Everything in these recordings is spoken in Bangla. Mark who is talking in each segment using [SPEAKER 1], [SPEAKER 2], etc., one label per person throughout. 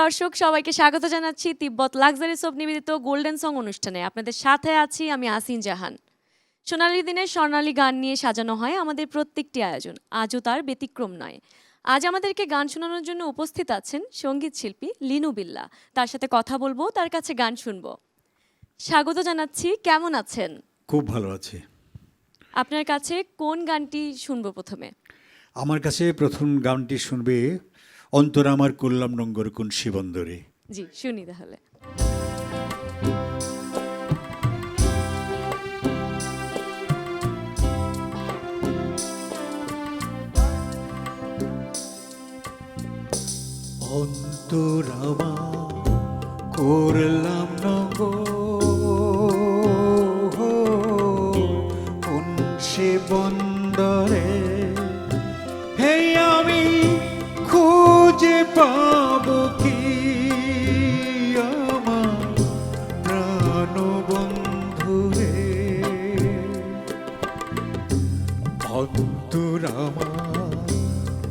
[SPEAKER 1] দর্শক সবাইকে স্বাগত জানাচ্ছি তিব্বত লাক্সারি সোপ নিবেদিত গোল্ডেন সং অনুষ্ঠানে। আপনাদের সাথে আছি আমি আসিন জাহান। সোনালী দিনের স্বর্ণালী গান নিয়ে সাজানো হয় আমাদের প্রত্যেকটি আয়োজন। আজও তার ব্যতিক্রম নয়। আজ আমাদেরকে গান শোনানোর জন্য উপস্থিত আছেন সংগীত শিল্পী লিনু বিল্লা। তার সাথে কথা বলব তার কাছে গান শুনব। স্বাগত জানাচ্ছি কেমন আছেন?
[SPEAKER 2] খুব ভালো আছে।
[SPEAKER 1] আপনার কাছে কোন গানটি শুনব প্রথমে?
[SPEAKER 2] আমার কাছে প্রথম গানটি শুনবে অন্তর আমার করলাম নঙ্গর কোন শিবন্দরে।
[SPEAKER 1] জি শুনি তাহলে।
[SPEAKER 2] অন্তর আমার করলাম পাবো কি আমার প্রাণ বন্ধুরে অন্তর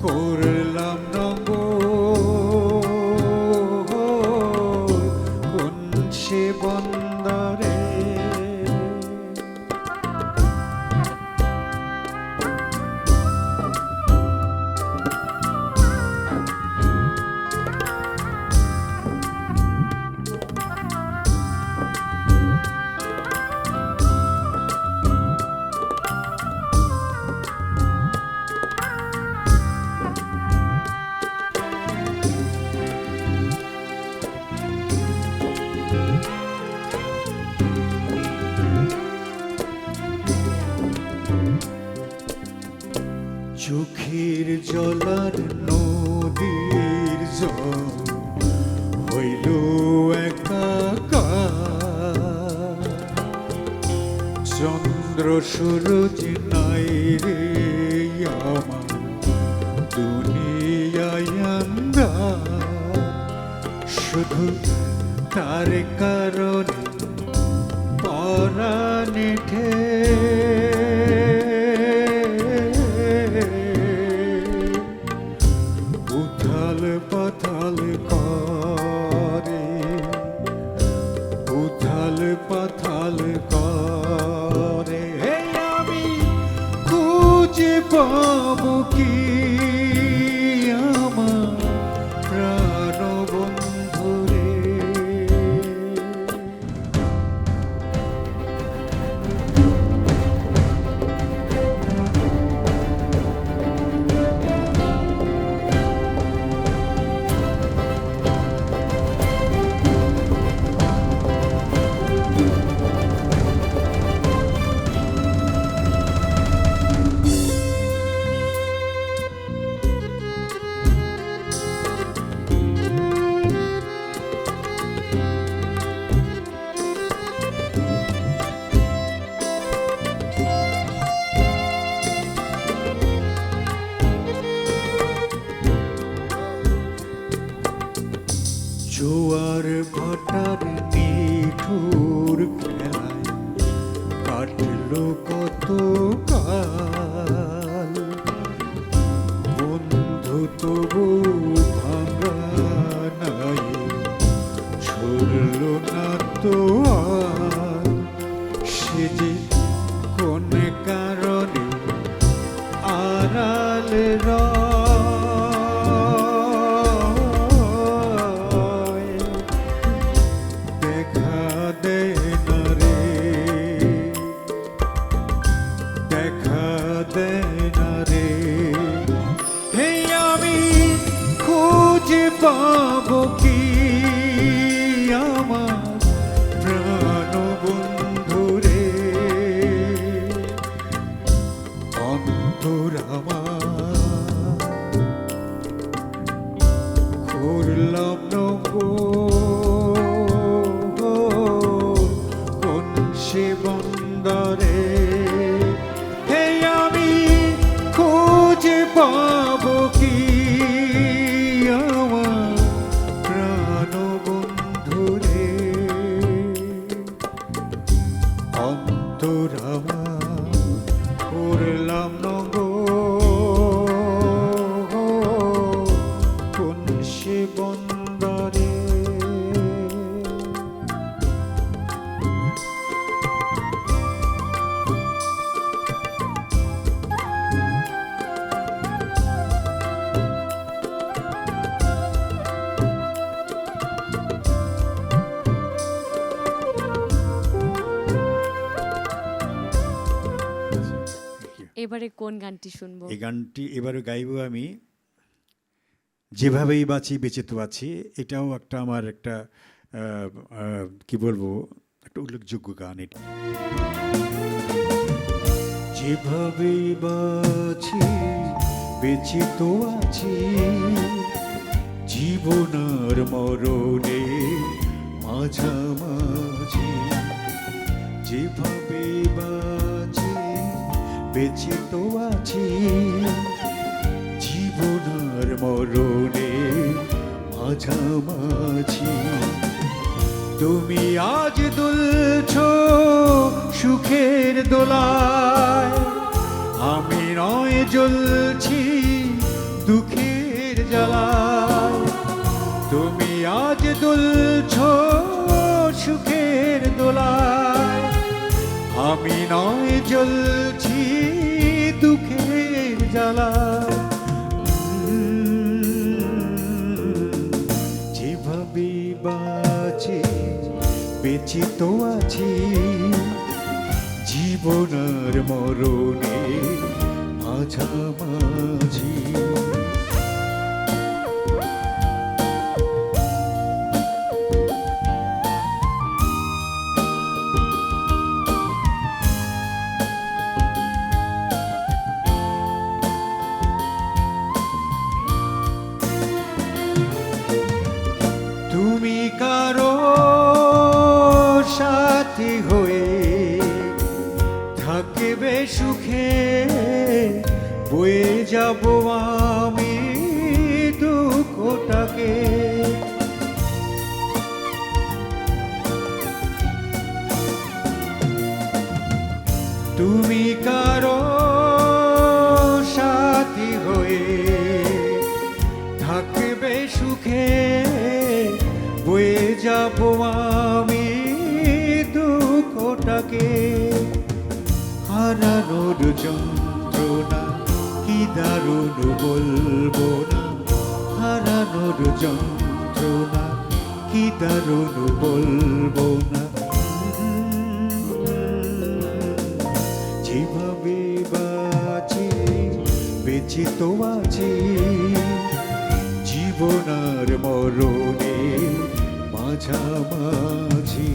[SPEAKER 2] করলাম নব চোখের জলার নদীর জল হইল চন্দ্র সূরজ নাই রে আমার। শুধু তার কারণে পরাণে করে আমি খুঁজে পাবো কি? খুঁজে
[SPEAKER 1] এবারে কোন গানটি শুনব?
[SPEAKER 2] এই গানটি এবারে গাইব আমি। যেভাবেই বাঁচি, বেঁচে তো আছি, এটাও একটা আমার একটা কি বলব, একটা উল্লেখযোগ্য গান এটা। যেভাবেই বাঁচি, বেঁচে তো আছি জীবনার মরণে মাঝামাঝি। যেভাবে বাঁচি বেঁচে তো আছি। জীবনার মরণে মাঝামাঝি তুমি আজ দুলছ সুখের দোলায়। আমি নয় জ্বলছি দুঃখের জ্বালায়। তুমি আজ দুলছ সুখের দোলায়। আমি নয় জ্বলছি জ্বালায় যেভাবে বাঁচে বেঁচে তো আছি। জীবনার মরণে মাঝামাঝি দারুণ বলব না, হারানোর যন্ত্রণা, কি দারুণ বলব না। যেভাবে বাঁচি, বেঁচে তো আছি জীবনার মরণে মাঝামাঝি।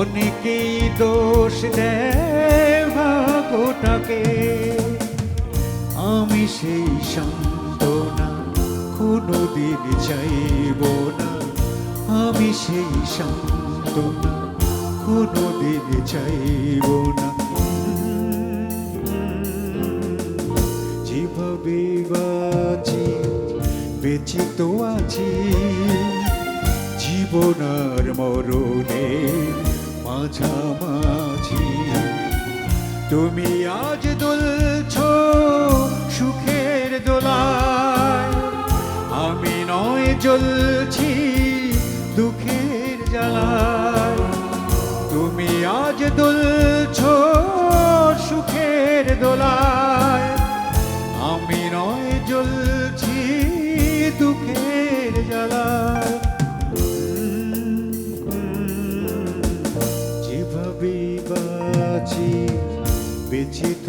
[SPEAKER 2] অনেকেই দোষ দেয় ভাগোটাকে আমি সেই সান্ত্বনা কোনোদিন চাইব না। আমি সেই সান্ত্বনা কোনোদিন চাইব না। যেভাবে বাঁচি, বেঁচে তো আছি। জীবনার মরণে মাঝামাঝি। তুমি আজ দুলছ সুখের দোলায় আমি নয় জ্বলছি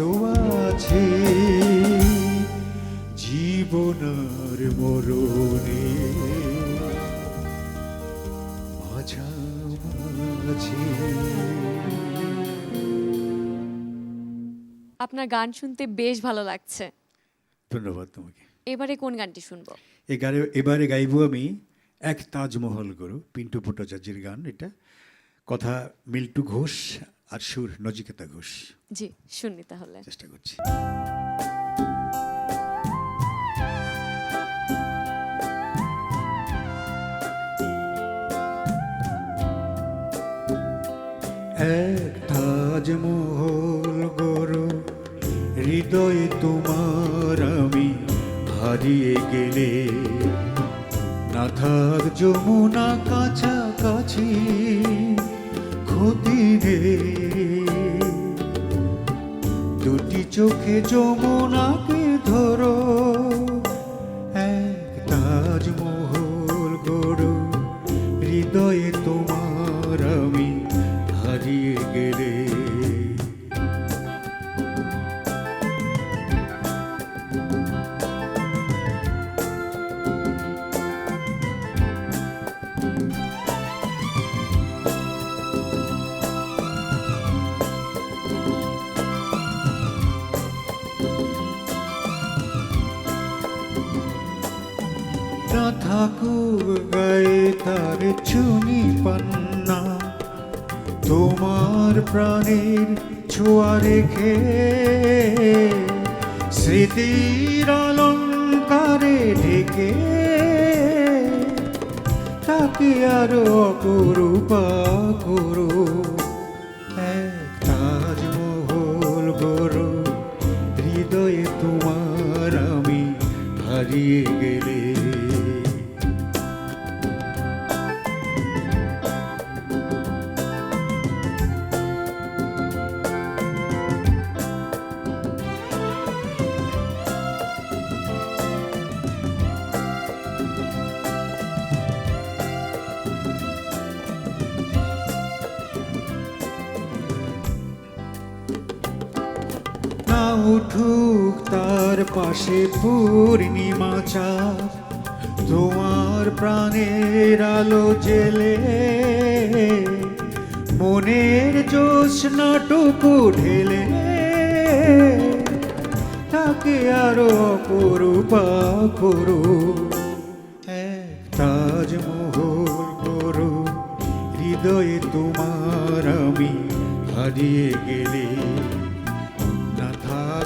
[SPEAKER 2] তো আছি। জীবনার মরণে মাঝামাঝি।
[SPEAKER 1] আপনার গান শুনতে বেশ ভালো লাগছে।
[SPEAKER 2] ধন্যবাদ তোমাকে।
[SPEAKER 1] এবারে কোন গানটি শুনব?
[SPEAKER 2] এবারে এবারে গাইব আমি এক তাজমহল গরু পিন্টু ভট্টাচার্যের গান এটা। কথা মিল্টু ঘোষ আর সুর নজিকেতা ঘোষ।
[SPEAKER 1] জি শুনি তাহলে।
[SPEAKER 2] চেষ্টা করছি। এক তাজমহল গরু হৃদয়ে তোমার আমি হারিয়ে গেলে। না থাক যমুনা কাছাকাছি। ক্ষতি রে। দুটি চোখে যমুনাকে ধরো। না থাকুক গায়ে তার চুনি পান্না। তোমার প্রাণের ছোঁয়া রেখে স্মৃতির অলঙ্কারে ঢেকে তাকে আরও অপরূপা করো। এক তাজমহল গড়ো, হৃদয়ে তোমার আমি হারিয়ে গেলে উঠুক তার পাশে পূর্ণিমা চাঁদ। তোমার প্রাণের আলো জেলে মনের জ্যোৎস্নাটুকু ঢেলে তাকে আরও অপরূপা করো এক তাজমহল করু, হৃদয়ে তোমার আমি হারিয়ে গেলে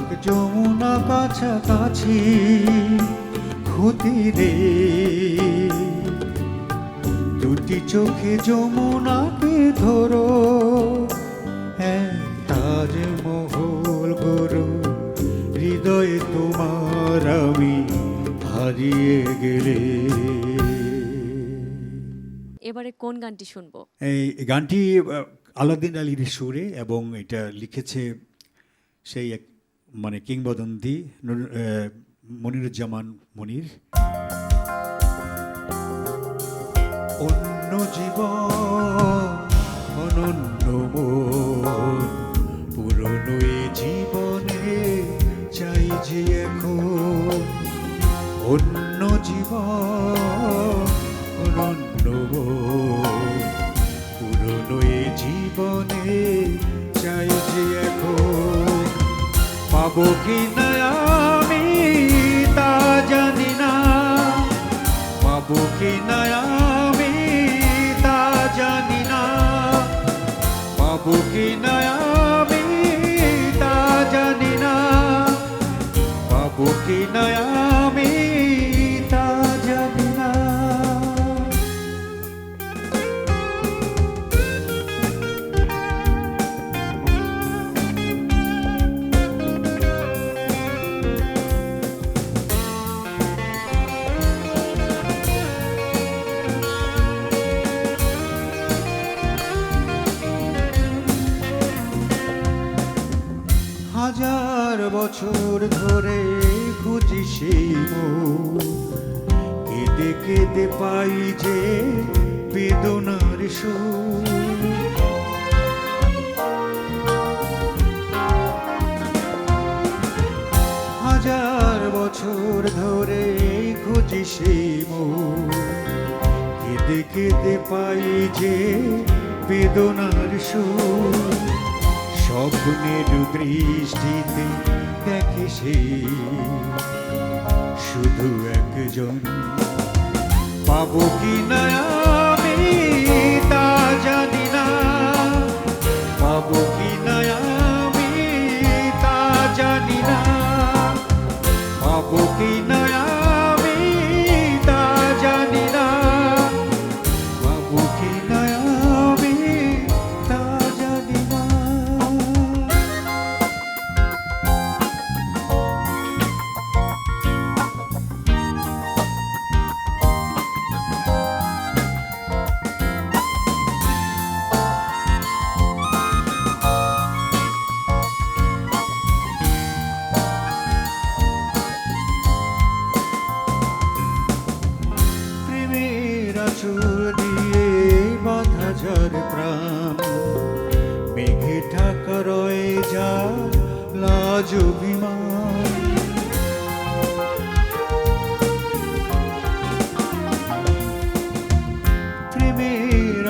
[SPEAKER 2] থাক যমুনা কাছাকাছি ক্ষতি রে দুটি চোখে যমুনাকে ধরো এক তাজমহল গরু হৃদয়ে তোমার আমি হারিয়ে গেলে।
[SPEAKER 1] এবারে কোন গানটি শুনব?
[SPEAKER 2] এই গানটি আহ, আলাউদ্দিন আলীর সুরে এবং এটা লিখেছে সেই এক মানে কিংবদন্তি মনিরুজ্জামান মনির। অন্য জীবন অনন্য পুরনো জীবনে চাই যে এখন। অন্য পাবো কি না আমি তা জানি না। পাবো কি না আমি তা জানি না। পাবো কি না আমি তা জানি না। পাবো কি না বছর ধরে খুঁজি সেই। কেঁদে কেঁদে পাই যে বেদনার সুর। স্বপ্নের দৃষ্টিতে দেখে সে শুধু একজন। পাবো কি না আমি তা জানি না। পাবো কি যা khi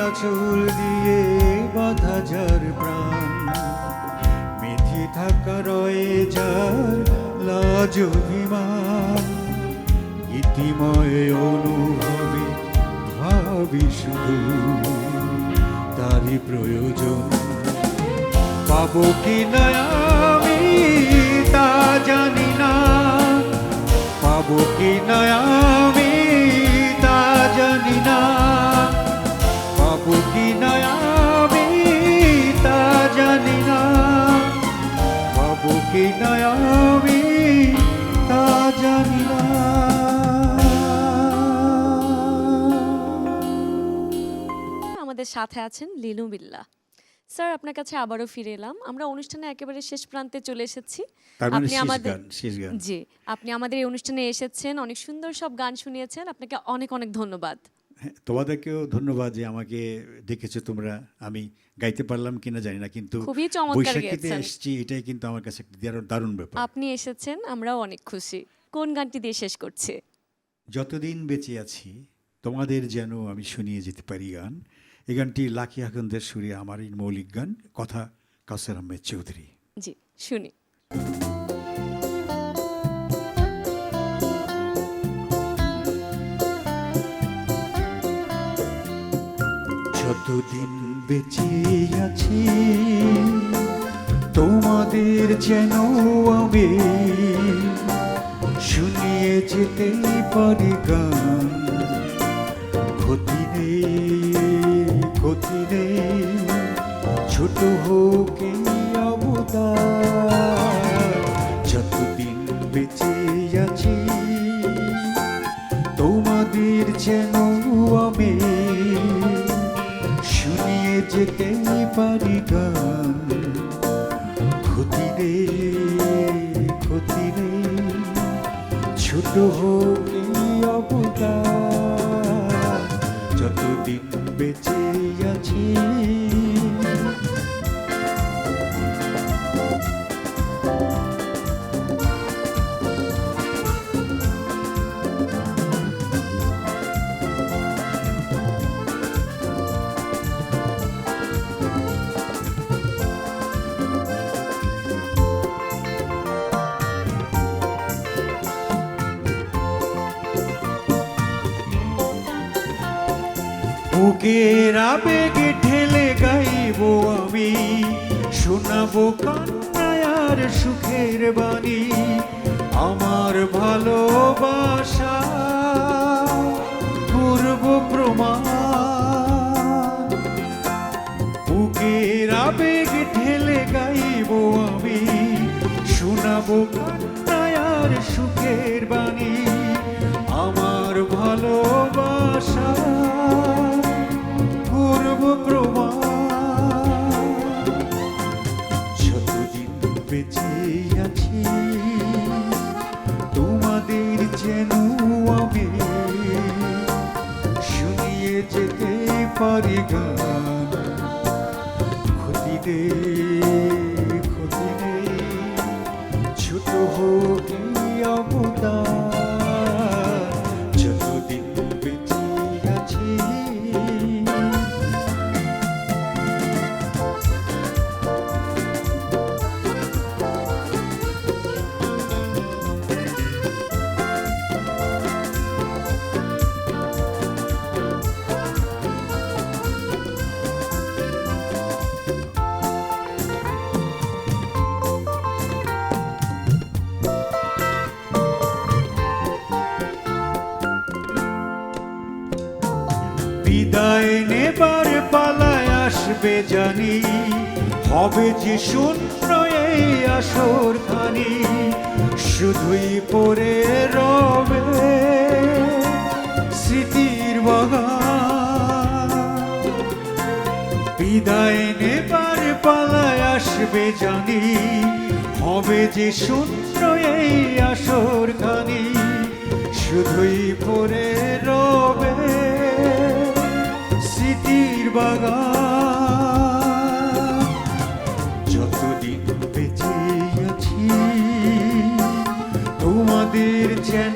[SPEAKER 2] আচল দিয়ে বাধা যার প্রাণ। মেথি থাকা রয়ে যার লাজ অভিমান। ইতিময় অনুভবে ভাবি শুধু তারই প্রয়োজন। পাবো কি না আমি তা জানি না। পাবো কি না পাবো আমি তা জানি না।
[SPEAKER 1] আমাদের সাথে আছেন লিলু বিল্লা। স্যার আপনার কাছে আবারও ফিরে এলাম। আমরা অনুষ্ঠানে একেবারে শেষ প্রান্তে চলে এসেছি।
[SPEAKER 2] মানে
[SPEAKER 1] আপনি আমাদের
[SPEAKER 2] গান শেষ গান।
[SPEAKER 1] জি আপনি আমাদের এই অনুষ্ঠানে এসেছেন অনেক সুন্দর সব গান শুনিয়েছেন। আপনাকে অনেক অনেক ধন্যবাদ।
[SPEAKER 2] তোমাদেরকেও ধন্যবাদ যে আমাকে দেখেছ তোমরা। আমি গাইতে পারলাম কিনা জানি না কিন্তু
[SPEAKER 1] খুবই চমৎকার
[SPEAKER 2] বৈশাখীতে
[SPEAKER 1] গেয়েছেন।
[SPEAKER 2] এসেছি এটাই কিন্তু আমার কাছে একটা দারুণ- দারুণ ব্যাপার।
[SPEAKER 1] আপনি এসেছেন আমরাও অনেক খুশি। কোন গানটি দিয়ে শেষ করছে?
[SPEAKER 2] যতদিন বেঁচে আছি তোমাদের যেন আমি শুনিয়ে যেতে পারি গান। এই গানটি লাকি আকন্দের সুরে আমার এই মৌলিক গান কথা কাউসার আহমেদ চৌধুরী।
[SPEAKER 1] জি শুনি।
[SPEAKER 2] যতদিন বেঁচে আছি? তোমাদের যেন আমি শুনিয়ে যেতে পারি গান। ক্ষতি নেই ক্ষতি নেই, ছোট হোক অবদান। পারি গান ক্ষতি রে ক্ষতি রে ছোট হোক বুকের আবেগে ঠেলে গাইব আমি শোনাবো কান্নায় আর সুখের বাণী আমার ভালোবাসা করব প্রমাণ বুকের আবেগ ঠেলে গাইব আমি শোনাবো কান্নায় আর সুখের বাণী আমার ভালোবাসা করব প্রমাণ। যতদিন বেঁচে আছি, তোমাদের যেন আমি শুনিয়ে যেতে পারি গান। ক্ষতি নেই ক্ষতি নেই ছোট হোক অবদান। আসবে জানি, হবে যে শূন্য এই আসর খানি, শুধুই পরে রবে স্মৃতির বাগান বিদায় নেবার পালায় আসবে জানি, হবে যে শূন্য এই আসর খানি, শুধুই পরে রবে স্মৃতির বাগান যতদিন বেঁচে আছি তোমাদের যেন